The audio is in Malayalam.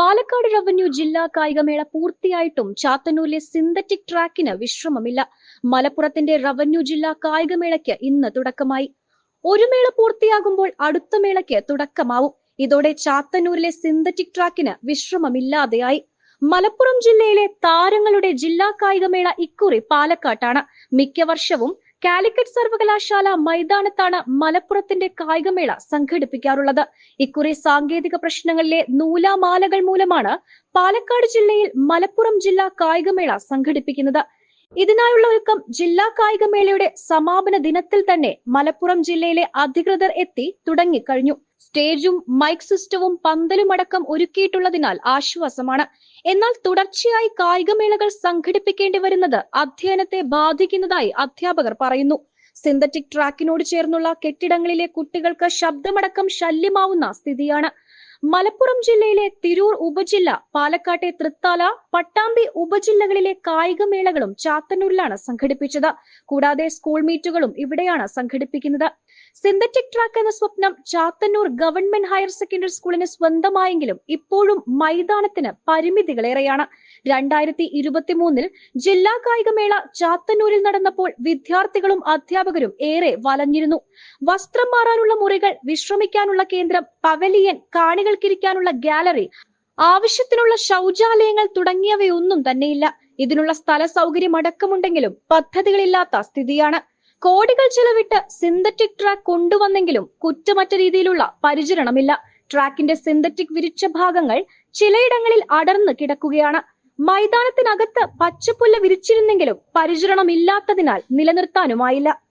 പാലക്കാട് റവന്യൂ ജില്ലാ കായികമേള പൂർത്തിയായിട്ടും ചാത്തന്നൂരിലെ സിന്തറ്റിക് ട്രാക്കിന് വിശ്രമമില്ല. മലപ്പുറത്തിന്റെ റവന്യൂ ജില്ലാ കായികമേളയ്ക്ക് ഇന്ന് തുടക്കമായി. ഒരു മേള പൂർത്തിയാകുമ്പോൾ അടുത്ത മേളയ്ക്ക് തുടക്കമാവും. ഇതോടെ ചാത്തന്നൂരിലെ സിന്തറ്റിക് ട്രാക്കിന് വിശ്രമമില്ലാതെയായി. മലപ്പുറം ജില്ലയിലെ താരങ്ങളുടെ ജില്ലാ കായികമേള ഇക്കുറി പാലക്കാട്ടാണ്. മിക്ക വർഷവും കാലിക്കറ്റ് സർവകലാശാല മൈതാനത്താണ് മലപ്പുറത്തിന്റെ കായികമേള സംഘടിപ്പിക്കാറുള്ളത്. ഇക്കുറി സാങ്കേതിക പ്രശ്നങ്ങളിലെ നൂലാമാലകൾ മൂലമാണ് പാലക്കാട് ജില്ലയിൽ മലപ്പുറം ജില്ലാ കായികമേള സംഘടിപ്പിക്കുന്നത്. ഇതിനായുള്ള ഒരുക്കം ജില്ലാ കായികമേളയുടെ സമാപന ദിനത്തിൽ തന്നെ മലപ്പുറം ജില്ലയിലെ അധികൃതർ എത്തി തുടങ്ങിക്കഴിഞ്ഞു. സ്റ്റേജും മൈക്ക് സിസ്റ്റവും പന്തലും അടക്കം ഒരുക്കിയിട്ടുള്ളതിനാൽ ആശ്വാസമാണ്. എന്നാൽ തുടർച്ചയായി കായികമേളകൾ സംഘടിപ്പിക്കേണ്ടി വരുന്നത് അധ്യയനത്തെ ബാധിക്കുന്നതായി അധ്യാപകർ പറയുന്നു. സിന്തറ്റിക് ട്രാക്കിനോട് ചേർന്നുള്ള കെട്ടിടങ്ങളിലെ കുട്ടികൾക്ക് ശബ്ദമടക്കം ശല്യമാവുന്ന സ്ഥിതിയാണ്. മലപ്പുറം ജില്ലയിലെ തിരൂർ ഉപജില്ല പാലക്കാട്ടെ തൃത്താല പട്ടാമ്പി ഉപജില്ലകളിലെ കായികമേളകളും ചാത്തന്നൂരിലാണ് സംഘടിപ്പിച്ചത്. കൂടാതെ സ്കൂൾ മീറ്റുകളും ഇവിടെയാണ് സംഘടിപ്പിക്കുന്നത്. സിന്തറ്റിക് ട്രാക്ക് എന്ന സ്വപ്നം ചാത്തന്നൂർ ഗവൺമെന്റ് ഹയർ സെക്കൻഡറി സ്കൂളിന് സ്വന്തമായെങ്കിലും ഇപ്പോഴും മൈതാനത്തിന് പരിമിതികളേറെയാണ്. രണ്ടായിരത്തി ഇരുപത്തി മൂന്നിൽ ജില്ലാ കായികമേള ചാത്തന്നൂരിൽ നടന്നപ്പോൾ വിദ്യാർത്ഥികളും അധ്യാപകരും ഏറെ വലഞ്ഞിരുന്നു. വസ്ത്രം മാറാനുള്ള മുറികൾ വിശ്രമിക്കാനുള്ള കേന്ദ്രം പവലിയൻ കാണികൾക്കിരിക്കാനുള്ള ഗാലറി ആവശ്യത്തിനുള്ള ശൗചാലയങ്ങൾ തുടങ്ങിയവയൊന്നും തന്നെയില്ല. ഇതിനുള്ള സ്ഥല സൗകര്യം അടക്കമുണ്ടെങ്കിലും പദ്ധതികളില്ലാത്ത സ്ഥിതിയാണ്. കോടികൾ ചെലവിട്ട് സിന്തറ്റിക് ട്രാക്ക് കൊണ്ടുവന്നെങ്കിലും കുറ്റമറ്റ രീതിയിലുള്ള പരിചരണമില്ല. ട്രാക്കിന്റെ സിന്തറ്റിക് വിരിച്ച ഭാഗങ്ങൾ ചിലയിടങ്ങളിൽ അടർന്നു കിടക്കുകയാണ്. മൈതാനത്തിനകത്ത് പച്ചപ്പുല്ല് വിരിച്ചിരുന്നെങ്കിലും പരിചരണമില്ലാത്തതിനാൽ നിലനിർത്താനുമായില്ല.